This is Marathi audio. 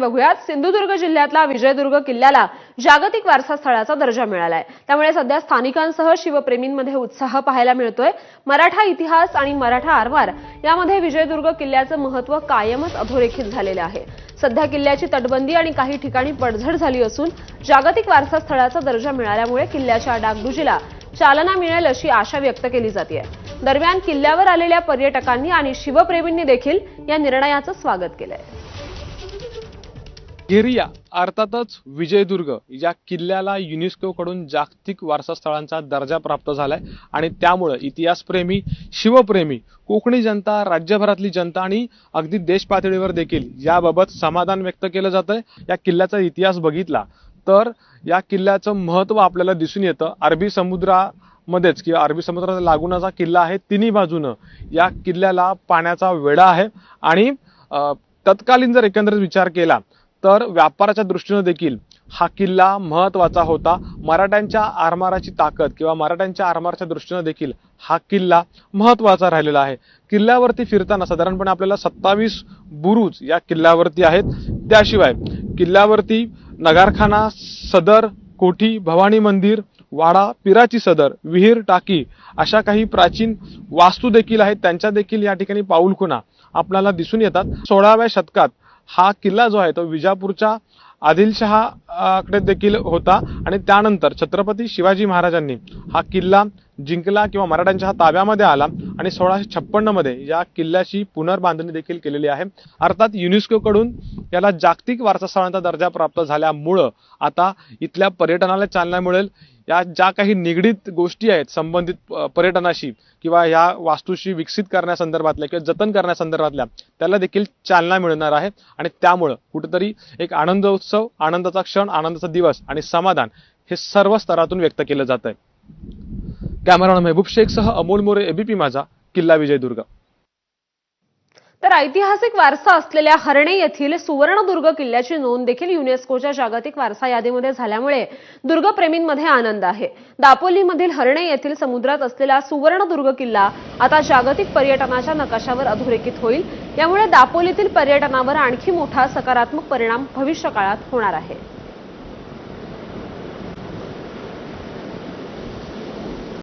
बघूयात सिंधुदुर्ग जिल्ह्यातला विजयदुर्ग किल्ल्याला जागतिक वारसा स्थळाचा दर्जा मिळालाय. त्यामुळे सध्या स्थानिकांसह शिवप्रेमींमध्ये उत्साह पाहायला मिळतोय. मराठा इतिहास आणि मराठा आरवार यामध्ये विजयदुर्ग किल्ल्याचं महत्त्व कायमच अधोरेखित झालेलं आहे. सध्या किल्ल्याची तटबंदी आणि काही ठिकाणी पडझड झाली असून जागतिक वारसा स्थळाचा दर्जा मिळाल्यामुळे किल्ल्याच्या डागडुजीला चालना मिळेल अशी आशा व्यक्त केली जाते दरम्यान किल्ल्यावर आलेल्या पर्यटकांनी आणि शिवप्रेमींनी देखील या निर्णयाचं स्वागत केलंय. गिरिया अर्थातच विजयदुर्ग या किल्ल्याला युनेस्कोकडून जागतिक वारसा स्थळांचा दर्जा प्राप्त झालाय. आणि त्यामुळं इतिहासप्रेमी शिवप्रेमी कोकणी जनता राज्यभरातली जनता आणि अगदी देश पातळीवर देखील याबाबत समाधान व्यक्त केलं जातंय. या किल्ल्याचा इतिहास बघितला तर या किल्ल्याचं महत्त्व आपल्याला दिसून येतं. अरबी समुद्रामध्येच किंवा अरबी समुद्राचा लागूनचा किल्ला आहे तिन्ही बाजूनं या किल्ल्याला पाण्याचा वेढा आहे. आणि तत्कालीन जर एकंदरीत विचार केला तर व्यापाराच्या दृष्टीनं देखील हा किल्ला महत्त्वाचा होता. मराठ्यांच्या आरमाराची ताकद किंवा मराठ्यांच्या आरमाराच्या दृष्टीनं देखील हा किल्ला महत्त्वाचा राहिलेला आहे. किल्ल्यावरती फिरताना साधारणपणे आपल्याला सत्तावीस बुरुज या किल्ल्यावरती आहेत. त्याशिवाय किल्ल्यावरती नगारखाना सदर कोठी भवानी मंदिर वाडा पिराची सदर विहीर टाकी अशा काही प्राचीन वास्तू देखील आहेत. त्यांच्या देखील या ठिकाणी पाऊलखुणा आपल्याला दिसून येतात. सोळाव्या शतकात हा किल्ला जो आहे तो विजापूरच्या आदिलशहाकडे देखील होता. आणि त्यानंतर छत्रपती शिवाजी महाराजांनी हा किल्ला जिंकला किंवा मराठ्यांच्या हा ताब्यामध्ये आला. आणि सोळाशे छप्पन्नमध्ये या किल्ल्याची पुनर्बांधणी देखील केलेली आहे. अर्थात युनेस्कोकडून याला जागतिक वारसा स्थळांचा दर्जा प्राप्त झाल्यामुळं आता इथल्या पर्यटनाला चालना मिळेल. या ज्या काही निगडीत गोष्टी आहेत संबंधित पर्यटनाशी किंवा या वास्तूशी विकसित करण्यासंदर्भातल्या किंवा जतन करण्यासंदर्भातल्या त्याला देखील चालना मिळणार आहे. आणि त्यामुळं कुठेतरी एक आनंद उत्सव आनंदाचा क्षण आनंदाचा दिवस आणि समाधान हे सर्व स्तरातून व्यक्त केलं जात आहे कॅमेरामॅन मेहबूब शेखसह अमोल मोरे एबीपी माझा किल्ला विजयदुर्ग. तर ऐतिहासिक वारसा असलेल्या हरणे येथील सुवर्णदुर्ग किल्ल्याची नोंद देखील युनेस्कोच्या जागतिक वारसा यादीमध्ये झाल्यामुळे दुर्गप्रेमींमध्ये आनंद आहे. दापोलीमधील हरणे येथील समुद्रात असलेला सुवर्णदुर्ग किल्ला आता जागतिक पर्यटनाच्या नकाशावर अधोरेखित होईल. यामुळे दापोलीतील पर्यटनावर आणखी मोठा सकारात्मक परिणाम भविष्य काळात होणार आहे.